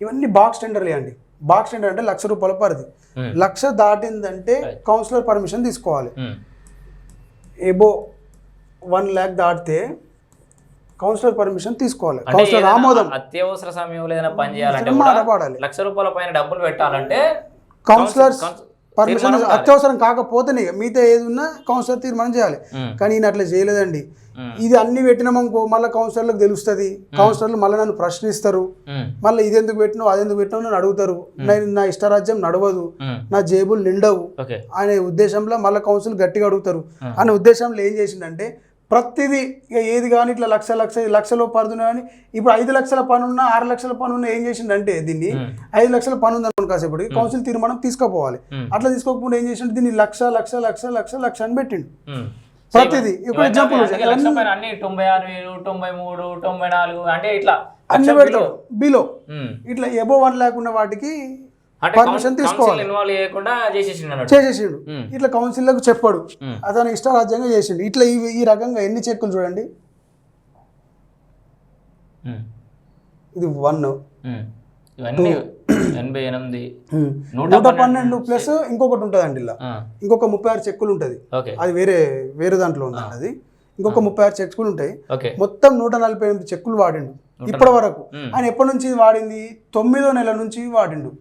ఇవన్నీ బాక్స్ టెండర్లే అండి. Box tender అంటే లక్ష రూపాయల పరిధి. లక్ష దాటిందంటే కౌన్సిలర్ పర్మిషన్ తీసుకోవాలి. ఏబో వన్ ల్యాక్ దాటితే కౌన్సిలర్ పర్మిషన్ తీసుకోవాలి. కౌన్సిలర్ ఆమోదం. అత్యవసర సమయంలో ఏదైనా పని చేయాలంటే. లక్ష రూపాయల పైన డబ్బులు పెట్టాలంటే కౌన్సిలర్స్ కౌన్స్- పర్మిషన్. అత్యవసరం కాకపోతేనే మిగతా ఏది ఉన్నా కౌన్సిలర్ తీర్మానం చేయాలి. కానీ ఈయన అట్లా చేయలేదండి. ఇది అన్ని పెట్టినామనుకో మళ్ళీ కౌన్సిలర్లకు తెలుస్తుంది. కౌన్సిలర్లు మళ్ళీ నన్ను ప్రశ్నిస్తారు. మళ్ళీ ఇది ఎందుకు పెట్టినావు అది ఎందుకు పెట్టినావు నన్ను అడుగుతారు. నేను నా ఇష్టరాజ్యం నడవదు. నా జేబులు నిండవు. అనే ఉద్దేశంలో మళ్ళీ కౌన్సిల్ గట్టిగా అడుగుతారు. అనే ఉద్దేశంలో ఏం చేసిందంటే ప్రతిదీ ఇక ఏది కానీ ఇట్లా లక్ష లక్ష లక్షలో పరుదున కానీ ఇప్పుడు ఐదు లక్షల పని ఉన్నా ఆరు లక్షల పని ఉన్నా ఏం చేసిందంటే దీన్ని. ఐదు లక్షల పని ఉంది అనుకోండి కాసేపటికి కౌన్సిల్ తీర్మానం తీసుకోపోవాలి. అట్లా తీసుకోకపోతే ఏం చేసిండు దీన్ని లక్ష లక్ష లక్ష లక్ష లక్ష అని పెట్టిండు. ప్రతిదీ ఇప్పుడు ఎగ్జాంపుల్ అన్ని తొంభై ఆరు వేలు తొంభై మూడు తొంభై నాలుగు అంటే ఇట్లా అన్ని పెడతాడు బిలో. ఇట్లా ఎబో వన్ లేకున్న వాటికి పర్మిషన్ తీసుకోవాలి. చేసేసిండు ఉమ్. ఇట్లా కౌన్సిల్లకు చెప్పాడు. ఉమ్. అతను ఇష్టారాజ్యంగా చేసిండు. ఇట్లా ఈ రకంగా ఎన్ని చెక్కులు చూడండి. ఉమ్. ఇది వన్. నూట పన్నెండు ప్లస్ ఇంకొకటి ఉంటుందండి ఇలా. ఆ, ఇంకొక ముప్పై ఆరు చెక్కులు ఉంటుంది. అది వేరే వేరే దాంట్లో ఉందండి అది. ఇంకొక ముప్పై ఆరు చెక్కులు ఉంటాయి. మొత్తం నూట నలభై ఎనిమిది చెక్కులు వాడిండు. ఇప్పటి వరకు. ఆయన ఎప్పటి నుంచి వాడింది? తొమ్మిదో నెల నుంచి వాడిండు.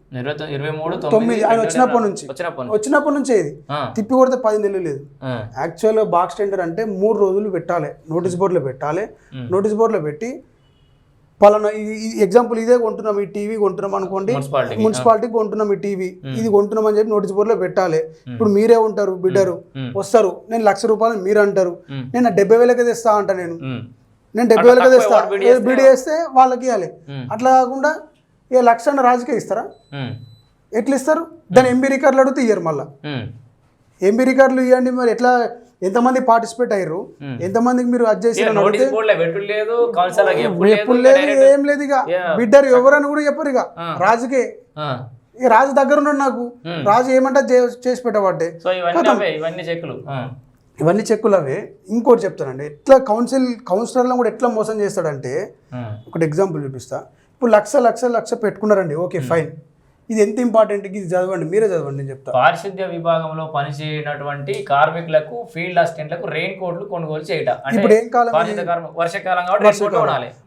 తొమ్మిది ఆయన వచ్చినప్పటి నుంచి. వచ్చినప్పటి నుంచి. ఇది. తిప్పి కొడితే పది నెలలు లేదు. ఆ, యాక్చువల్గా బాక్స్ టెండర్ అంటే మూడు రోజులు పెట్టాలి. నోటీస్ బోర్డులో పెట్టాలి. నోటీస్ బోర్డులో పెట్టి పలానా ఎగ్జాంపుల్ ఇదే కొంటున్నాం ఈ టీవీ కొంటున్నాం అనుకోండి మున్సిపాలిటీకి కొంటున్నాం ఈ టీవీ. ఇది కొంటున్నాం అని చెప్పి నోటీస్ బోర్డులో పెట్టాలి. ఇప్పుడు మీరే ఉంటారు బిడ్డరు. వస్తారు. నేను లక్ష రూపాయలు మీరు అంటారు. నేను డెబ్బై వేలకే తెస్తా అంట నేను. నేను డెబ్బై వేలకే తెస్తా. బిడ్ చేస్తే? వాళ్ళకి ఇవ్వాలి. అట్లా కాకుండా ఇక లక్ష అన్న రాజకీయ ఇస్తారా? ఎట్లా ఇస్తారు? దాని ఎంబీ రికార్డులు అడిగితే ఇయ్యరు మళ్ళీ. ఎంబీ రికార్డులు ఇవ్వండి మరి ఎట్లా ఎంతమంది పార్టిసిపేట్ అయ్యారు? Hmm. ఎంతమందికి మీరు ఎప్పుడు లేదు ఏం లేదు ఇక. బిడ్డరు ఎవరని కూడా చెప్పరు ఇక. Ah. రాజుకే. ఇక రాజు దగ్గర ఉన్నాడు నాకు. Hmm. రాజు ఏమంటే చేసి పెట్టబట్టే సో ఇవన్నీ చెక్కులు. అవే. ఇంకోటి చెప్తానండి. ఎట్లా కౌన్సిల్ కౌన్సిలర్లను కూడా ఎట్లా మోసం చేస్తాడంటే ఒకటి ఎగ్జాంపుల్ చూపిస్తా. ఇప్పుడు లక్ష లక్ష లక్ష పెట్టుకున్నారండి. ఓకే ఫైన్ ఇది ఎంత ఇంపార్టెంట్ ఇది చదవండి మీరే చదవండి నేను చెప్తా. పారిశుద్ధ్య విభాగంలో పనిచేయనటువంటి కార్మికులకు ఫీల్డ్ అసిస్టెంట్లకు రెయిన్ కోట్లు కొనుగోలు చేయట. ఇప్పుడు ఏం కాలం వర్షాకాలం కాబట్టి రెయిన్ కోట్లు కొనాలి.